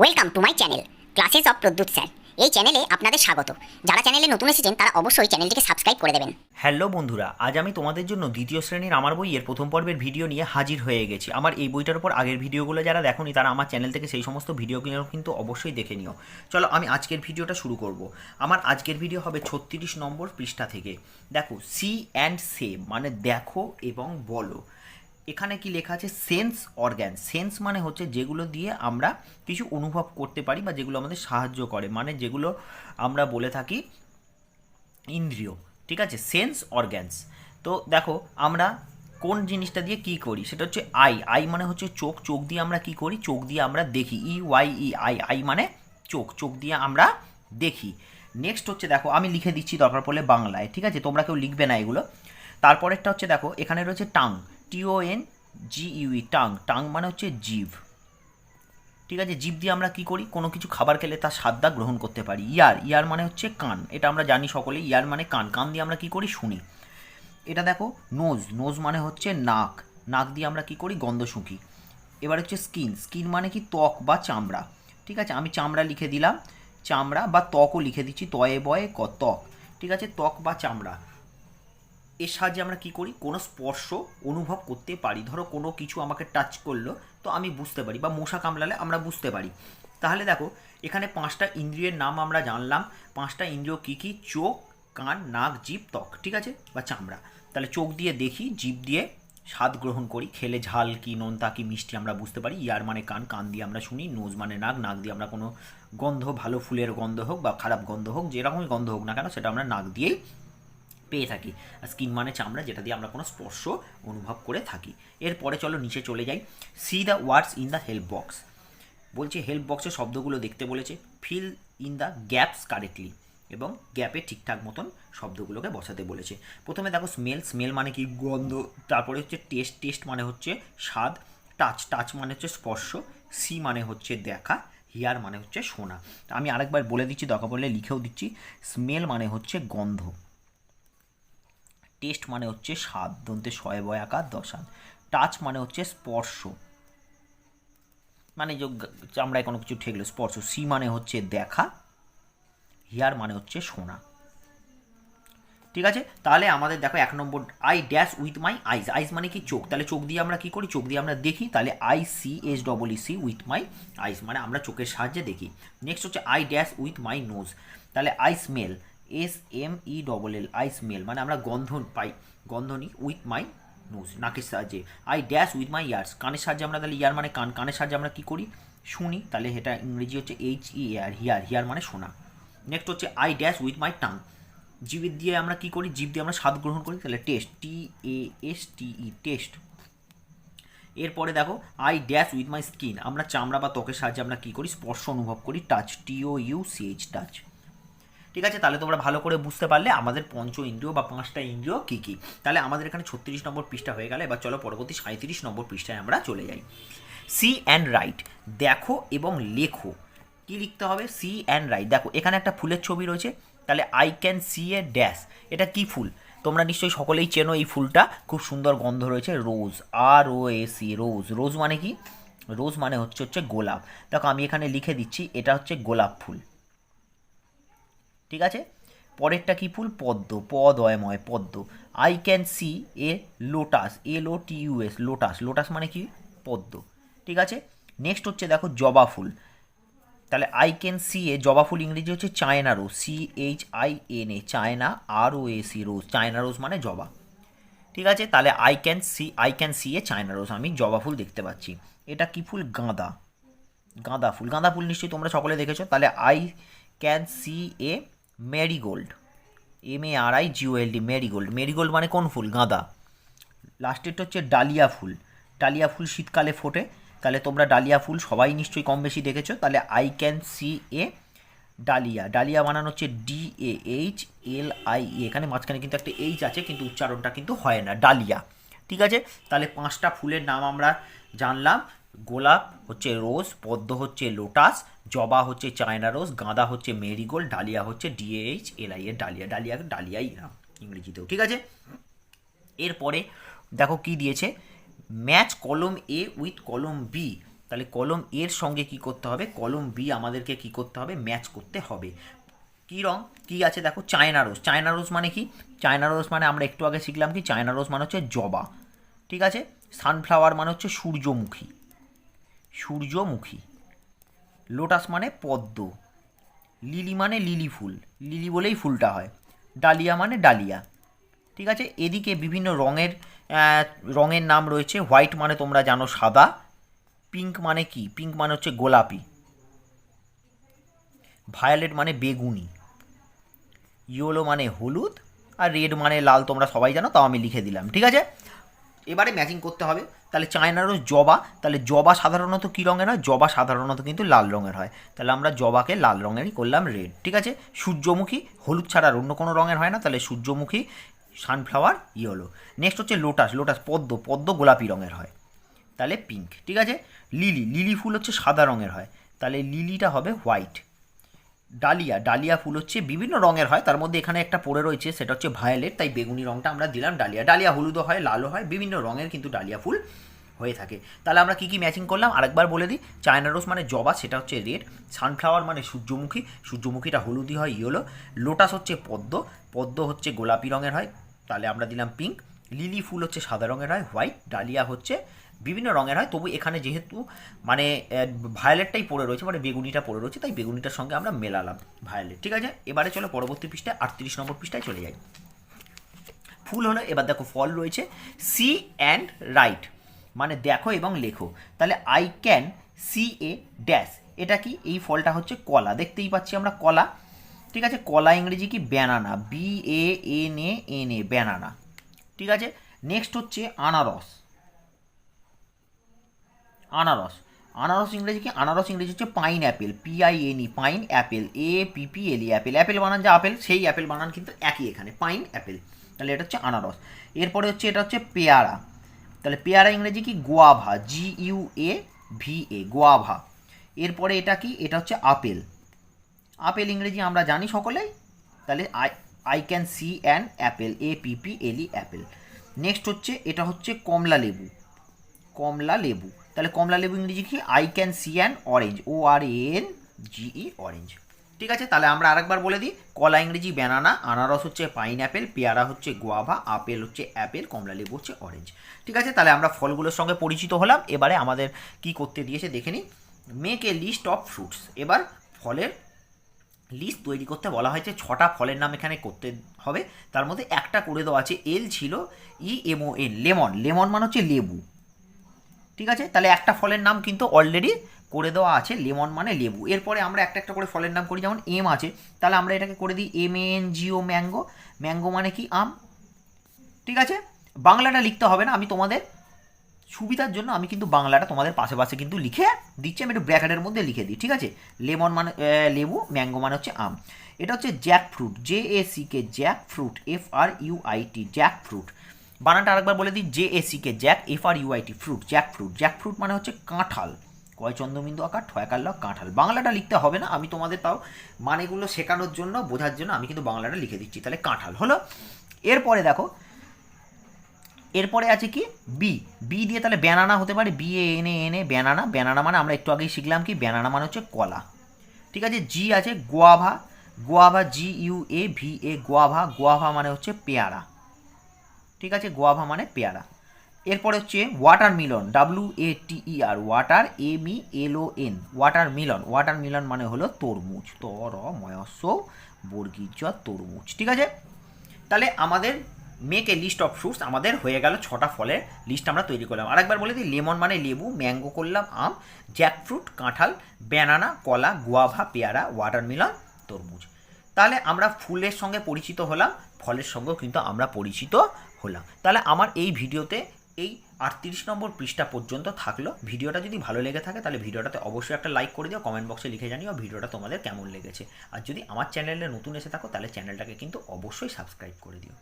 Welcome to my channel classes of Pradyut sir এই চ্যানেলে আপনাদের স্বাগত। যারা চ্যানেলে নতুন এসেছেন, তারা অবশ্যই চ্যানেলটিকে সাবস্ক্রাইব করে দেবেন। হ্যালো বন্ধুরা, আজ আমি তোমাদের জন্য দ্বিতীয় শ্রেণির আমার বইয়ের প্রথম পর্বের ভিডিও নিয়ে হাজির হয়ে গেছি। আমার এই বইটার উপর আগের ভিডিওগুলো যারা দেখোনি, তারা আমার চ্যানেল থেকে সেই সমস্ত ভিডিওগুলো কিন্তু অবশ্যই দেখে নিও। চলো, আমি আজকের ভিডিওটা শুরু করব। আমার আজকের ভিডিও হবে ছত্রিশ নম্বর পৃষ্ঠা থেকে। দেখো সি অ্যান্ড সে মানে দেখো এবং বলো। এখানে কি লেখা আছে? সেন্স অর্গ্যান সেন্স মানে হচ্ছে যেগুলো দিয়ে আমরা কিছু অনুভব করতে পারি বা যেগুলো আমাদের সাহায্য করে। মানে যেগুলো আমরা বলে থাকি ইন্দ্রিয়। ঠিক আছে? সেন্স অর্গ্যানস তো দেখো, আমরা কোন জিনিসটা দিয়ে কি করি? সেটা হচ্ছে আই আই মানে হচ্ছে চোখ। চোখ দিয়ে আমরা কি করি? চোখ দিয়ে আমরা দেখি। E Y E eye eye মানে চোখ। চোখ দিয়ে আমরা দেখি। নেক্সট হচ্ছে দেখো, আমি লিখে দিচ্ছি দরকার পড়লে বাংলায়। ঠিক আছে? তোমরা কেউ লিখবে না এগুলো। তারপরেরটা হচ্ছে দেখো, এখানে রয়েছে tongue T O N G U E tongue. Tongue মানে হচ্ছে জিভ ঠিক আছে? জিভ দিয়ে আমরা কি করি? কোনো কিছু খাবার খেলে তার স্বাদটা গ্রহণ করতে পারি। ইয়ার ইয়ার মানে হচ্ছে কান। এটা আমরা জানি সকলে ইয়ার মানে কান। কান দিয়ে আমরা কি করি? শুনি। এটা দেখো নোজ নোজ মানে হচ্ছে নাক। নাক দিয়ে আমরা কি করি? গন্ধ শুঁকি। এবার হচ্ছে স্কিন স্কিন মানে কি? ত্বক বা চামড়া। ঠিক আছে? আমি চামড়া লিখে দিলাম। চামড়া বা ত্বকও লিখে দিচ্ছি। তয়ে বয়ে ক, ত্বক। ঠিক আছে? ত্বক বা চামড়া। এর সাহায্যে আমরা কি করি? কোনো স্পর্শ অনুভব করতে পারি। ধরো কোনো কিছু আমাকে টাচ করল, তো আমি বুঝতে পারি বা মশা কামড়ালে আমরা বুঝতে পারি। তাহলে দেখো, এখানে পাঁচটা ইন্দ্রিয়ের নাম আমরা জানলাম। পাঁচটা ইন্দ্রিয় কী কী? চোখ, কান, নাক, জিভ, ত্বক, ঠিক আছে? বা চামড়া। তাহলে চোখ দিয়ে দেখি, জিভ দিয়ে স্বাদ গ্রহণ করি। খেলে ঝাল কি, নোনতা কি, মিষ্টি আমরা বুঝতে পারি। ইয়ার মানে কান কান দিয়ে আমরা শুনি, নোজ মানে নাক নাক দিয়ে আমরা কোনো গন্ধ, ভালো ফুলের গন্ধ হোক বা খারাপ গন্ধ হোক, যেরকমই গন্ধ হোক না কেন, সেটা আমরা নাক দিয়েই পেয়ে থাকি। স্কিন মানে চামড়া যেটা দিয়ে আমরা কোনো স্পর্শ অনুভব করে থাকি। এরপরে চলো নিচে চলে যাই। See the words in the help box বলছে হেল্প বক্সে শব্দগুলো দেখতে বলেছে। Fill in the gaps correctly এবং গ্যাপে ঠিকঠাক মতন শব্দগুলোকে বসাতে বলেছে। প্রথমে দেখো স্মেল স্মেল মানে কি? গন্ধ। তারপরে হচ্ছে টেস্ট টেস্ট মানে হচ্ছে স্বাদ। টাচ টাচ মানে হচ্ছে স্পর্শ। সি মানে হচ্ছে দেখা। হিয়ার মানে হচ্ছে শোনা। আমি আরেকবার বলে দিচ্ছি, দরকার পড়লে লিখেও দিচ্ছি। স্মেল মানে হচ্ছে গন্ধ। টেস্ট মানে হচ্ছে স্বাদ। দন্তে শয়ে বয় আকার দশান। টাচ মানে হচ্ছে স্পর্শ। মানে চামড়ায় কোনো কিছু ঠেকলো স্পর্শ। সি মানে হচ্ছে দেখা। হিয়ার মানে হচ্ছে শোনা। ঠিক আছে? তাহলে আমাদের দেখো এক নম্বর I dash with my eyes eyes মানে কি? চোখ। তাহলে চোখ দিয়ে আমরা কি করি? চোখ দিয়ে আমরা দেখি। তাহলে I see S double C with my eyes মানে আমরা চোখের সাহায্যে দেখি। নেক্সট হচ্ছে I dash with my nose তাহলে I smell S M E double L I smell মানে আমরা গন্ধ পাই। গন্ধ নিই উইথ মাই নোজ নাকের সাহায্যে। I dash with my ears কানের সাহায্যে আমরা তাহলে ইয়ার মানে কান, কানের সাহায্যে আমরা কী করি? শুনি, তাহলে এটা ইংরেজি হচ্ছে H E A R hear hear মানে শোনা। নেক্সট হচ্ছে I dash with my tongue জিভ দিয়ে আমরা কি করি? জিভ দিয়ে আমরা স্বাদ গ্রহণ করি, তাহলে taste T A S T E taste এরপরে দেখো I dash with my skin আমরা চামড়া বা ত্বকের সাহায্যে আমরা কী করি? স্পর্শ অনুভব করি টাচ টিও ইউ সি এইচ টাচ ঠিক আছে? তাহলে তোমরা ভালো করে বুঝতে পারলে আমাদের পঞ্চ ইন্দ্রিয় বা পাঁচটা ইন্দ্রিয় কী কী? তাহলে আমাদের এখানে ছত্রিশ নম্বর পৃষ্ঠা হয়ে গেলে। এবার চলো পরবর্তী সাঁত্রিশ নম্বর পৃষ্ঠায় আমরা চলে যাই। সি অ্যান্ড রাইট দেখো এবং লেখো। কি লিখতে হবে? সি অ্যান্ড রাইট দেখো, এখানে একটা ফুলের ছবি রয়েছে। তাহলে I can see a dash এটা কি ফুল? তোমরা নিশ্চয়ই সকলেই চেনো এই ফুলটা। খুব সুন্দর গন্ধ রয়েছে রোজ আর ও এ সি রোজ রোজ মানে কি? রোজ মানে হচ্ছে হচ্ছে গোলাপ। দেখো, আমি এখানে লিখে দিচ্ছি, এটা হচ্ছে গোলাপ ফুল। ঠিক আছে? পরেরটা কি ফুল? পদ্ম, পদয়ময়, পদ্ম। I can see a lotus L O T U S lotus lotus মানে কি? পদ্ম। ঠিক আছে? নেক্সট হচ্ছে দেখো জবা ফুল। তাহলে আই ক্যান সি এ জবা ফুল ইংরেজি হচ্ছে China rose C H I N A China R O A C rose China rose মানে জবা। ঠিক আছে? তাহলে I can see I can see a China rose আমি জবা ফুল দেখতে পাচ্ছি। এটা কি ফুল? গাঁদা। গাঁদা ফুল। গাঁদা ফুল নিশ্চয়ই তোমরা সকলে দেখেছ। তাহলে I can see a marigold M A R I G O L D marigold. Marigold মানে কোন ফুল? গাঁদা। লাস্টেরটা হচ্ছে ডালিয়া ফুল। ডালিয়া ফুল শীতকালে ফোটে। তাহলে তোমরা ডালিয়া ফুল সবাই নিশ্চয়ই কম বেশি দেখেছ। তাহলে I can see a dahlia. Dahlia বানানো হচ্ছে D A H L I এখানে মাঝখানে কিন্তু একটা এইচ আছে, কিন্তু উচ্চারণটা কিন্তু হয় না। ডালিয়া। ঠিক আছে? তাহলে পাঁচটা ফুলের নাম আমরা জানলাম। গোলাপ হচ্ছে রোজ, পদ্ম হচ্ছে লোটাস জবা হচ্ছে চায়না রোজ, গাঁদা হচ্ছে মেরিগোল্ড, ডালিয়া হচ্ছে ডিএইচ এল আই এর ডালিয়া ডালিয়া, ডালিয়াই নাম ইংরেজিতেও, ঠিক আছে? এরপরে দেখো কি দিয়েছে ম্যাচ কলম এ উইথ কলম বি তাহলে কলম এর সঙ্গে কি করতে হবে? কলম বি আমাদেরকে কি করতে হবে? ম্যাচ করতে হবে। কী রং? কী আছে দেখো? China rose. চায়না রোজ মানে কি? চায়না রোজ মানে আমরা একটু আগে শিখলাম কি, চায়না রোজ মানে হচ্ছে জবা, ঠিক আছে? সানফ্লাওয়ার মানে হচ্ছে সূর্যমুখী সূর্যমুখী। লোটাস মানে পদ্ম, লিলি মানে লিলি ফুল, লিলি বলেই ফুলটা হয়, ডালিয়া মানে ডালিয়া, ঠিক আছে? এদিকে বিভিন্ন রঙের রঙের নাম রয়েছে, হোয়াইট মানে তোমরা জানো সাদা, পিঙ্ক মানে কি? পিঙ্ক মানে হচ্ছে গোলাপি, ভায়োলেট মানে বেগুনি, ইয়েলো মানে হলুদ, আর রেড মানে লাল তোমরা সবাই জানো, তাও আমি লিখে দিলাম, ঠিক আছে? এবারে ম্যাচিং করতে হবে। তাহলে চায়না রোজ জবা, তাহলে জবা সাধারণত কী রঙের হয়? জবা সাধারণত কিন্তু লাল রঙের হয়। তাহলে আমরা জবাকে লাল রঙেরই করলাম রেড ঠিক আছে? সূর্যমুখী, হলুদ ছাড়া আর অন্য কোনো রঙের হয় না। তাহলে সূর্যমুখী সানফ্লাওয়ার ইয়েলো নেক্সট হচ্ছে লোটাস লোটাস পদ্ম পদ্ম গোলাপি রঙের হয়। তাহলে পিঙ্ক ঠিক আছে? লিলি লিলি ফুল হচ্ছে সাদা রঙের হয়। তাহলে লিলিটা হবে হোয়াইট ডালিয়া ডালিয়া ফুল হচ্ছে বিভিন্ন রঙের হয়। তার মধ্যে এখানে একটা পড়ে রয়েছে, সেটা হচ্ছে ভায়োলেট, তাই বেগুনি রঙটা আমরা দিলাম ডালিয়া। ডালিয়া হলুদও হয়, লালও হয়, বিভিন্ন রঙের কিন্তু ডালিয়া ফুল হয়ে থাকে। তাহলে আমরা কী কী ম্যাচিং করলাম? আরেকবার বলে দিই, চায়না রোজ মানে জবা, সেটা হচ্ছে রেড সানফ্লাওয়ার মানে সূর্যমুখী, সূর্যমুখীটা হলুদি হয় ইয়েলো লোটাস হচ্ছে পদ্ম পদ্ম হচ্ছে গোলাপি রঙের হয়, তাহলে আমরা দিলাম পিঙ্ক লিলি ফুল হচ্ছে সাদা রঙের হয় হোয়াইট ডালিয়া হচ্ছে বিভিন্ন রঙের হয়, তবু এখানে যেহেতু মানে ভায়োলেটটাই পড়ে রয়েছে মানে বেগুনিটা পড়ে রয়েছে, তাই বেগুনিটার সঙ্গে আমরা মেলালাম ভায়োলেট ঠিক আছে? এবারে চলো পরবর্তী পৃষ্ঠায়, আটত্রিশ নম্বর পৃষ্ঠায় চলে যাই। ফুল হলো, এবার দেখো ফল রয়েছে, সি অ্যান্ড রাইট মানে দেখো এবং লেখো। তাহলে I can see a dash, এটা কি? এই ফলটা হচ্ছে কলা, দেখতেই পাচ্ছি আমরা কলা, ঠিক আছে? কলা ইংরেজি কি? Banana B A N A N A banana, ঠিক আছে? নেক্সট হচ্ছে আনারস আনারস। আনারস ইংরেজি কি? আনারস ইংরেজি হচ্ছে pineapple P I N E pineapple A P P L E apple apple বানান যে আপেল সেই অ্যাপেল বানান কিন্তু একই এখানে পাইন অ্যাপেল তাহলে এটা হচ্ছে আনারস। এরপরে হচ্ছে, এটা হচ্ছে পেয়ারা। তাহলে পেয়ারা ইংরেজি কি? Guava G U A V A guava. এরপরে এটা কি? এটা হচ্ছে আপেল। আপেল ইংরেজি আমরা জানি সকলেই তাহলে I I can see an apple A P P L apple next হচ্ছে, এটা হচ্ছে কমলা লেবু। কমলা লেবু। তাহলে কমলা লেবু ইংরেজি কি? I can see an orange O R N G E orange ঠিক আছে? তাহলে আমরা আরেকবার বলে দিই। কলা ইংরেজি ব্যানানা আনারস হচ্ছে পাইন অ্যাপেল পেয়ারা হচ্ছে গোয়াভা আপেল হচ্ছে অ্যাপেল কমলা লেবু হচ্ছে অরেঞ্জ ঠিক আছে? তাহলে আমরা ফলগুলোর সঙ্গে পরিচিত হলাম। এবারে আমাদের কি করতে দিয়েছে দেখে নিই। Make a list of fruits এবার ফলের লিস্ট তৈরি করতে বলা হয়েছে। ছটা ফলের নাম এখানে করতে হবে। তার মধ্যে একটা করে দেওয়া আছে। এল ছিল E M O N lemon lemon মানে হচ্ছে লেবু। ঠিক আছে? তাহলে একটা ফলের নাম কিন্তু অলরেডি করে দেওয়া আছে লেমন মানে লেবু। এরপরে আমরা একটা একটা করে ফলের নাম করি, যেমন এম আছে। তাহলে আমরা এটাকে করে দিই M N G O mango mango মানে কি? আম। ঠিক আছে? বাংলাটা লিখতে হবে না, আমি তোমাদের সুবিধার জন্য আমি কিন্তু বাংলাটা তোমাদের পাশে পাশে কিন্তু লিখে দিচ্ছি, আমি একটু ব্র্যাকেটের মধ্যে লিখে দিই, ঠিক আছে? লেমন মানে লেবু ম্যাঙ্গো মানে হচ্ছে আম। এটা হচ্ছে jackfruit J A C K jackfruit F R U I T jackfruit বানানটা আরেকবার বলে দিই J A C K jack F R U I T fruit jackfruit jackfruit মানে হচ্ছে কাঁঠাল। কয় চন্দ্রবিন্দু আকার? ঠয়াকার লক কাঁঠাল। বাংলাটা লিখতে হবে না, আমি তোমাদের তাও মানেগুলো শেখানোর জন্য, বোঝার জন্য আমি কিন্তু বাংলাটা লিখে দিচ্ছি। তাহলে কাঁঠাল হলো। এরপরে দেখো, এরপরে আছে কি? বি বি দিয়ে তাহলে ব্যানানা হতে পারে। B A N A N A banana banana মানে আমরা একটু আগেই শিখলাম কি? ব্যানানা মানে হচ্ছে কলা। ঠিক আছে? জি আছে guava. Guava G U A V A guava. Guava মানে হচ্ছে পেয়ারা। ঠিক আছে, গোয়াভা মানে পেয়ারা। এরপরে হচ্ছে watermelon W A E R water M E L O N watermelon watermelon মানে হলো তরমুজ তর ময়স্য বর্গীজ তরমুজ, ঠিক আছে? তাহলে আমাদের মেক লিস্ট অফ ফ্রুটস আমাদের হয়ে গেল ছটা ফলের লিস্ট আমরা তৈরি করলাম। আরেকবার বলে দিই, লেমন মানে লেবু, ম্যাঙ্গো করলাম, আম জ্যাকফ্রুট কাঁঠাল ব্যানানা কলা গুয়াভা পেয়ারা ওয়াটারমেলন তরমুজ। তাহলে আমরা ফুলের সঙ্গে পরিচিত হলাম, ফলের সঙ্গেও কিন্তু আমরা পরিচিত হলাম। তাহলে আমার এই ভিডিওতে এই আটত্রিশ নম্বর পৃষ্ঠা পর্যন্ত থাকল। ভিডিওটা যদি ভালো লেগে থাকে তাহলে ভিডিওটাতে অবশ্যই একটা লাইক করে দিও কমেন্ট বক্সে লিখে জানিও ভিডিওটা তোমাদের কেমন লেগেছে। আর যদি আমার চ্যানেলে নতুন এসে থাকো তাহলে চ্যানেলটাকে কিন্তু অবশ্যই সাবস্ক্রাইব করে দিও।